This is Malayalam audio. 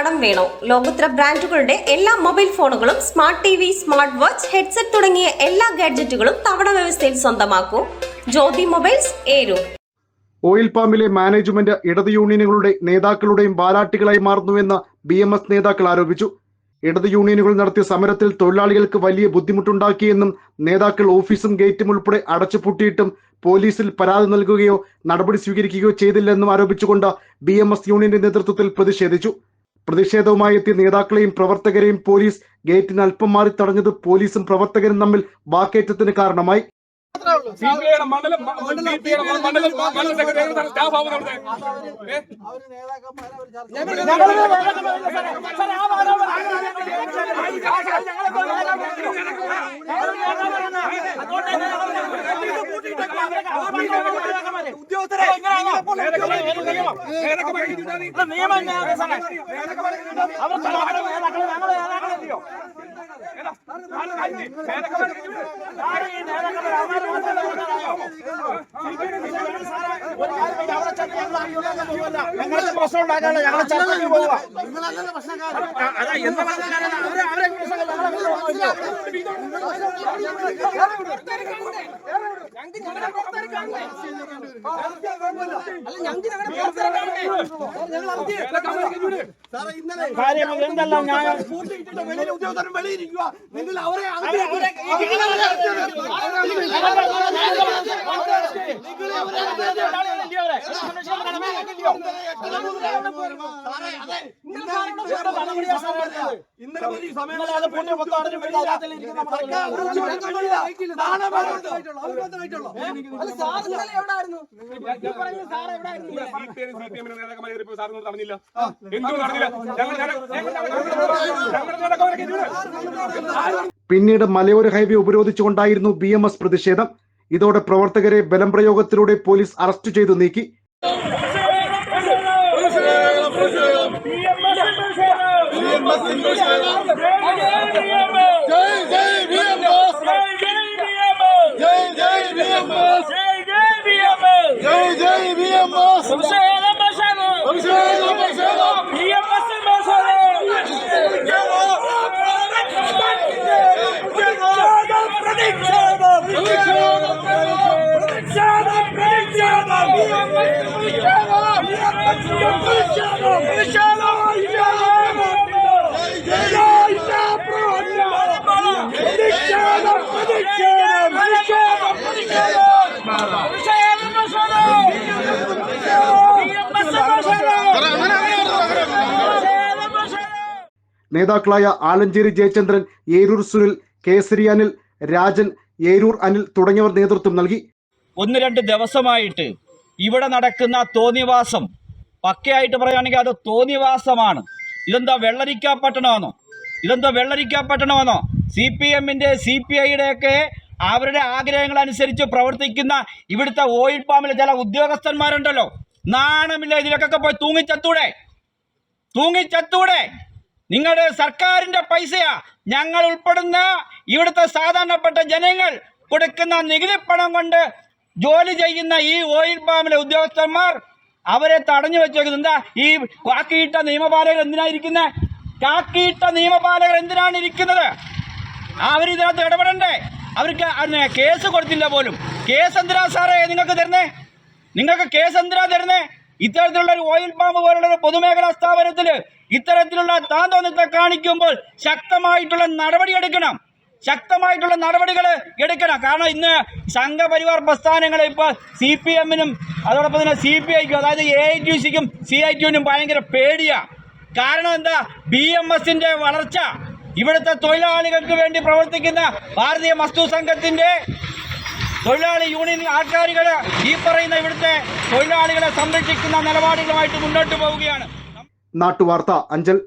കടം വേണോ? ലോകോത്തര ബ്രാൻഡുകളുടെ എല്ലാ മൊബൈൽ ഫോണുകളും smart T V smart watch headset തുടങ്ങിയ എല്ലാ ഗാഡ്ജറ്റുകളും തവണ വ്യവസ്ഥയിൽ സ്വന്തമാക്കൂ. ജ്യോതി മൊബൈൽസ് ഏരു. ഓയിൽ പാമ്പിലെ മാനേജ്മെന്റ് ഇടത് യൂണിയനുകളുടെ നേതാക്കളുടെയും ബാലാട്ടികളായി മാറുന്നുവെന്ന് ബി എം എസ് നേതാക്കൾ ആരോപിച്ചു. ഇടത് യൂണിയനുകൾ നടത്തിയ സമരത്തിൽ തൊഴിലാളികൾക്ക് വലിയ ബുദ്ധിമുട്ടുണ്ടാക്കിയെന്നും നേതാക്കൾ ഓഫീസും ഗേറ്റും ഉൾപ്പെടെ അടച്ചുപൂട്ടിയിട്ടും പോലീസിൽ പരാതി നൽകുകയോ നടപടി സ്വീകരിക്കുകയോ ചെയ്തില്ലെന്നും ആരോപിച്ചുകൊണ്ട് ബി എം എസ് യൂണിയന്റെ നേതൃത്വത്തിൽ പ്രതിഷേധിച്ചു. പ്രതിഷേധവുമായി എത്തിയ നേതാക്കളെയും പ്രവർത്തകരെയും പോലീസ് ഗേറ്റിന് അല്പം മാറി തടഞ്ഞത് പോലീസും പ്രവർത്തകരും തമ്മിൽ വാക്കേറ്റത്തിന് കാരണമായി സിപിഐയുടെ వేలకు బయట చూడాలి నియమం వేలకు బయట చూడాలి అవరు కలవడం అక్కడ వెంగళ వేలకు వేలకు బయట చూడాలి ഞങ്ങളുടെ പ്രശ്നം ഉണ്ടാക്കാനുള്ള ഞങ്ങളെ ചർച്ചയ്ക്ക് പോവുക. അതാ എന്ത് അവരെ അവരെ എന്തെല്ലാം ഞാൻ ഉദ്യോഗസ്ഥരും വെളിയിരിക്കുക നിങ്ങൾ അവരെ ഇന്നലെ ഒരു സമയം തടഞ്ഞില്ല എന്തുകൊണ്ട് തടഞ്ഞില്ല ഞങ്ങൾ. പിന്നീട് മലയോര ഹൈവേ ഉപരോധിച്ചുകൊണ്ടായിരുന്നു ബി എം എസ് പ്രതിഷേധം. ഇതോടെ പ്രവർത്തകരെ ബലം പ്രയോഗത്തിലൂടെ പോലീസ് അറസ്റ്റ് ചെയ്തു നീക്കി. നേതാക്കളായ ആലഞ്ചേരി ജയചന്ദ്രൻ ഏരൂർ സുനിൽ കേസരി അനിൽ രാജൻ ഏരൂർ അനിൽ തുടങ്ങിയവർ നേതൃത്വം നൽകി. ഒന്ന് രണ്ട് ദിവസമായിട്ട് ഇവിടെ നടക്കുന്ന തോന്നിവാസം. പക്കയായിട്ട് പറയുകയാണെങ്കിൽ അത് തോന്നിവാസമാണ്. ഇതെന്താ വെള്ളരിക്കാ പട്ടണമാണോ ഇതെന്താ വെള്ളരിക്കാ പട്ടണമാണോ സി പി എമ്മിന്റെ സി പി ഐയുടെയൊക്കെ അവരുടെ ആഗ്രഹങ്ങൾ അനുസരിച്ച് പ്രവർത്തിക്കുന്ന ഇവിടുത്തെ ഓയിൽ പാമ്പിലെ ചില ഉദ്യോഗസ്ഥന്മാരുണ്ടല്ലോ. നാണമില്ല ഇതിലൊക്കെ പോയി തൂങ്ങിച്ചത്തൂടെ. തൂങ്ങിച്ചത്തൂടെ. നിങ്ങളുടെ സർക്കാരിന്റെ പൈസയാ ഞങ്ങൾ ഉൾപ്പെടുന്ന ഇവിടുത്തെ സാധാരണപ്പെട്ട ജനങ്ങൾ കൊടുക്കുന്ന നികുതി പണം കൊണ്ട് ജോലി ചെയ്യുന്ന ഈ ഓയിൽ പാമ്പിലെ ഉദ്യോഗസ്ഥന്മാർ അവരെ തടഞ്ഞു വെച്ചേക്കുന്നത് എന്താ? ഈ കാക്കിയിട്ട നിയമപാലകർ എന്തിനാ ഇരിക്കുന്നത് കാക്കിയിട്ട നിയമപാലകർ എന്തിനാണ് ഇരിക്കുന്നത്? അവരിതിനകത്ത് ഇടപെടണ്ടേ? അവർക്ക് കേസ് കൊടുത്തില്ല പോലും. കേസ് എന്തിനാ സാറേ നിങ്ങൾക്ക് തരുന്നേ? നിങ്ങൾക്ക് കേസ് എന്തിനാ തരുന്നേ? ഇത്തരത്തിലുള്ള ഒരു ഓയിൽ പാമ്പ് പോലുള്ള ഒരു പൊതുമേഖലാ സ്ഥാപനത്തിൽ ഇത്തരത്തിലുള്ള താന്തോന്നത്തെ കാണിക്കുമ്പോൾ ശക്തമായിട്ടുള്ള നടപടി എടുക്കണം. ശക്തമായിട്ടുള്ള നടപടികൾ എടുക്കണം. കാരണം ഇന്ന് സംഘപരിവാർ പ്രസ്ഥാനങ്ങൾ ഇപ്പോൾ സി പി എമ്മിനും അതോടൊപ്പം തന്നെ സി പി ഐക്കും അതായത് എ ഐ ടി സിക്കും സി ഐ ടിനും ഭയങ്കര പേടിയാണ് കാരണം എന്താ? ബി എം എസിന്റെ വളർച്ച ഇവിടുത്തെ തൊഴിലാളികൾക്ക് വേണ്ടി പ്രവർത്തിക്കുന്ന ഭാരതീയ മസ്തു സംഘത്തിന്റെ തൊഴിലാളി യൂണിയൻ ആൾക്കാരുകൾ ഈ പറയുന്ന ഇവിടുത്തെ തൊഴിലാളികളെ സംരക്ഷിക്കുന്ന നിലപാടുകളുമായിട്ട് മുന്നോട്ട് പോവുകയാണ്. നാട്ടുവാർത്ത അഞ്ചൽ.